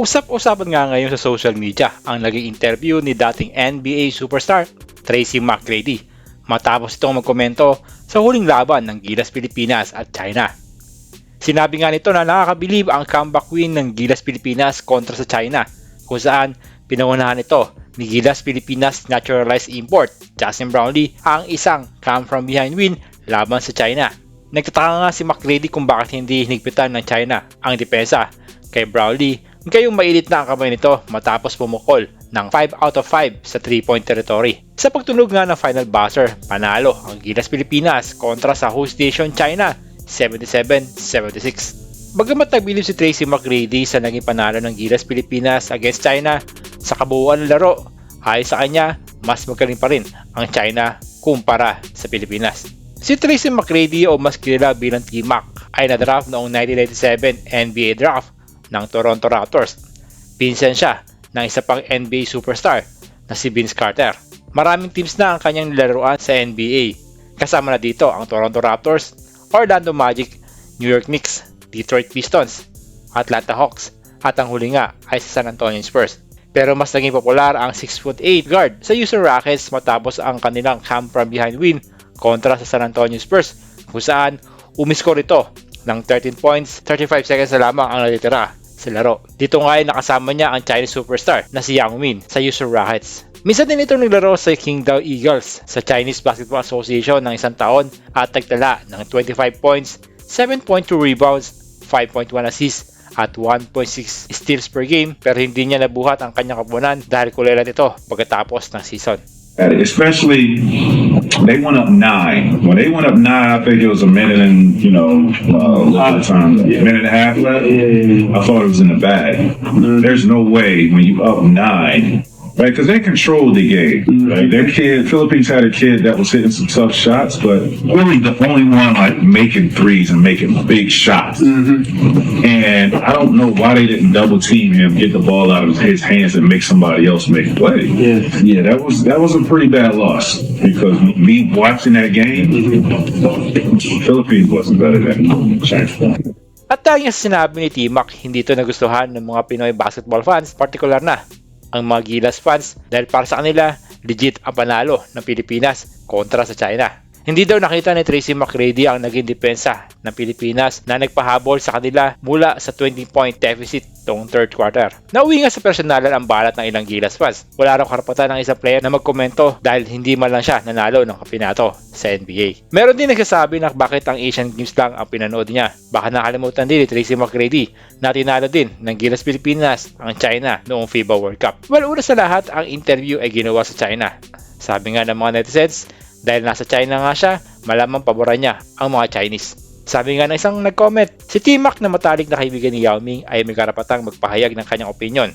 Usap-usapan nga ngayon sa social media ang naging interview ni dating NBA superstar Tracy McGrady matapos itong magkomento sa huling laban ng Gilas Pilipinas at China. Sinabi nga nito na nakakabilib ang comeback win ng Gilas Pilipinas kontra sa China kung saan pinangunahan ito ni Gilas Pilipinas Naturalized Import Justin Brownlee ang isang come from behind win laban sa China. Nagtataka nga si McGrady kung bakit hindi hinigpitan ng China ang depensa kay Brownlee Gayong mainit na ang kamay nito matapos pumukol ng 5 out of 5 sa 3-point territory. Sa pagtunog nga ng final buzzer, panalo ang Gilas Pilipinas kontra sa host nation China 77-76. Bagamat nagbilib si Tracy McGrady sa naging panalo ng Gilas Pilipinas against China sa kabuuan ng laro, ay sa kanya mas magaling pa rin ang China kumpara sa Pilipinas. Si Tracy McGrady o mas kilala bilang T-Mac ay na-draft noong 1997 NBA draft ng Toronto Raptors. Pinsan siya ng isa pang NBA superstar na si Vince Carter. Maraming teams na ang kanyang nilaruan sa NBA. Kasama na dito ang Toronto Raptors, Orlando Magic, New York Knicks, Detroit Pistons, Atlanta Hawks, at ang huli nga ay sa San Antonio Spurs. Pero mas naging popular ang 6'8 guard sa Houston Rockets matapos ang kanilang come from behind win kontra sa San Antonio Spurs kung saan umiskor ito ng 13 points, 35 seconds na lamang ang natitira sa laro. Dito nga ay nakasama niya ang Chinese superstar na si Yang Min sa Houston Rockets. Minsan din ito naglaro sa Qingdao Eagles sa Chinese Basketball Association ng isang taon at nagtala ng 25 points, 7.2 rebounds, 5.1 assists at 1.6 steals per game pero hindi niya nabuhat ang kanyang kapunan dahil kulelan ito pagkatapos ng season. especially they went up nine. When they went up nine, I think it was a minute and you know, uh, what time? A minute and a half left. I thought it was in the bag. There's no way when you up nine right? Because they controlled the game. Mm-hmm. Right? Their kid, Philippines had a kid that was hitting some tough shots, but really the only one like making threes and making big shots. Mm-hmm. And I don't know why they didn't double team him, get the ball out of his hands, and make somebody else make a play. Yeah. yeah, that was that was a pretty bad loss because me watching that game, mm-hmm. Philippines wasn't better than China. At dahil nga sa sinabi ni T-Mac, hindi ito nagustuhan ng mga Pinoy basketball fans, particular na ang mga Gilas fans dahil para sa kanila, legit ang panalo ng Pilipinas kontra sa China. Hindi daw nakita ni Tracy McGrady ang naging depensa ng Pilipinas na nagpahabol sa kanila mula sa 20-point deficit tong third quarter. Nauwi nga sa personalan ang balat ng ilang Gilas fans. Wala raw karapatan ng isang player na magkomento dahil hindi man lang siya nanalo ng kapinato sa NBA. Meron din nagsasabi na bakit ang Asian Games lang ang pinanood niya. Baka nakalimutan din ni Tracy McGrady na tinalo din ng Gilas Pilipinas ang China noong FIBA World Cup. Well, una sa lahat, ang interview ay ginawa sa China. Sabi nga ng mga netizens, dahil nasa China nga siya, malamang paboran niya ang mga Chinese. Sabi nga ng isang nag-comment, si T-Mac na matalik na kaibigan ni Yao Ming ay may karapatang magpahayag ng kanyang opinion.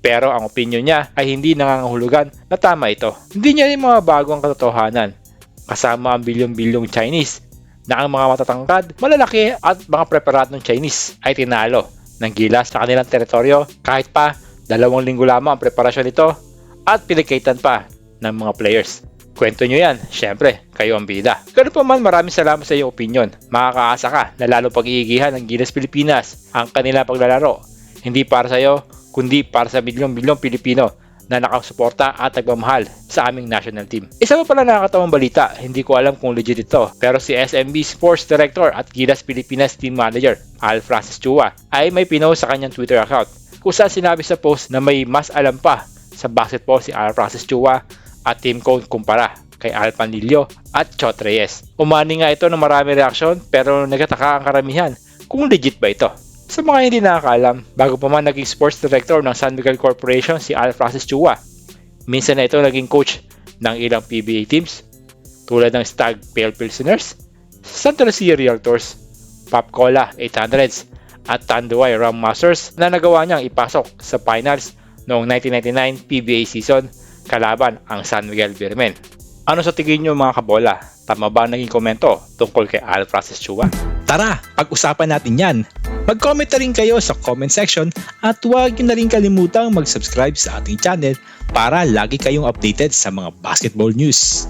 Pero ang opinion niya ay hindi nangangahulugan na tama ito. Hindi niya rin mga bagong katotohanan. Kasama ang bilyong-bilyong Chinese na ang mga matatangkad, malalaki at mga preparadong Chinese ay tinalo ng gilas sa kanilang teritoryo kahit pa dalawang linggo lamang ang preparasyon nito at pilikaitan pa ng mga players. Kwento nyo yan, syempre, kayo ang bida. Ganun pa man, maraming salamat sa iyong opinion. Makakaasa ka na lalo pag-iigihan ng Gilas Pilipinas ang kanila paglalaro. Hindi para sa iyo, kundi para sa milyong-milyong Pilipino na nakasuporta at nagmamahal sa aming national team. Isa pa pala nakakatawang balita, hindi ko alam kung legit ito, pero si SMB Sports Director at Gilas Pilipinas Team Manager, Al Francis Chua, ay may pinost sa kanyang Twitter account kung saan sinabi sa post na may mas alam pa sa basketball si Al Francis Chua at Team Cone kumpara kay Al Panilio at Chot Reyes. Umani nga ito ng marami reaksyon pero nagataka ang karamihan kung legit ba ito. Sa mga hindi nakakaalam, bago pa man naging sports director ng San Miguel Corporation si Al Francis Chua, minsan na ito naging coach ng ilang PBA teams tulad ng Stag Pale Pilseners, Santa Lucia Realtors, Pop Cola 800s at Tanduay Ram Masters na nagawa niyang ipasok sa finals noong 1999 PBA season kalaban ang San Miguel Birmen. Ano sa tingin nyo mga kabola? Tama ba ang naging komento tungkol kay Al Francis Chua? Tara, pag-usapan natin yan. Mag-comment na rin kayo sa comment section at huwag nyo na rin kalimutang mag-subscribe sa ating channel para lagi kayong updated sa mga basketball news.